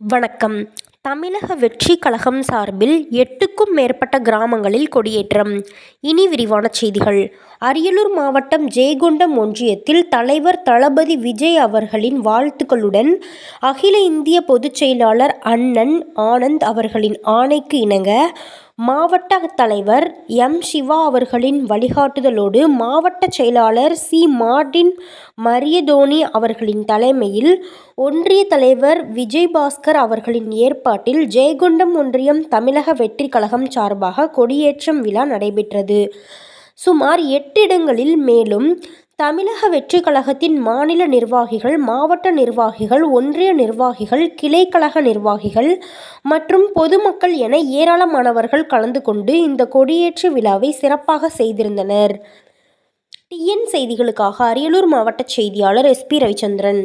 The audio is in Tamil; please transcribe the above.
வணக்கம். தமிழக வெற்றி கழகம் சார்பில் எட்டுக்கும் மேற்பட்ட கிராமங்களில் கொடியேற்றம். இனி விரிவான செய்திகள். அரியலூர் மாவட்டம் ஜெயகொண்டம் ஒன்றியத்தில் தலைவர் தளபதி விஜய் அவர்களின் வாழ்த்துக்களுடன் அகில இந்திய பொதுச் செயலாளர் அண்ணன் ஆனந்த் அவர்களின் ஆணைக்கு இணங்க மாவட்ட தலைவர் எம். சிவா அவர்களின் வழிகாட்டுதலோடு மாவட்ட செயலாளர் சி. மார்டின் மரியதோனி அவர்களின் தலைமையில் ஒன்றிய தலைவர் விஜயபாஸ்கர் அவர்களின் ஏற்பாட்டில் ஜெயங்கொண்டம் ஒன்றியம் தமிழக வெற்றி கழகம் சார்பாக கொடியேற்றம் விழா நடைபெற்றது. சுமார் எட்டு இடங்களில் மேலும் தமிழக வெற்றி கழகத்தின் மாநில நிர்வாகிகள் மாவட்ட நிர்வாகிகள் ஒன்றிய நிர்வாகிகள் கிளைக்கழக நிர்வாகிகள் மற்றும் பொதுமக்கள் என ஏராளமானவர்கள் கலந்து கொண்டு இந்த கொடியேற்று விழாவை சிறப்பாக செய்திருந்தனர். டிஎன் செய்திகளுக்காக அரியலூர் மாவட்ட செய்தியாளர் எஸ்பி ரவிச்சந்திரன்.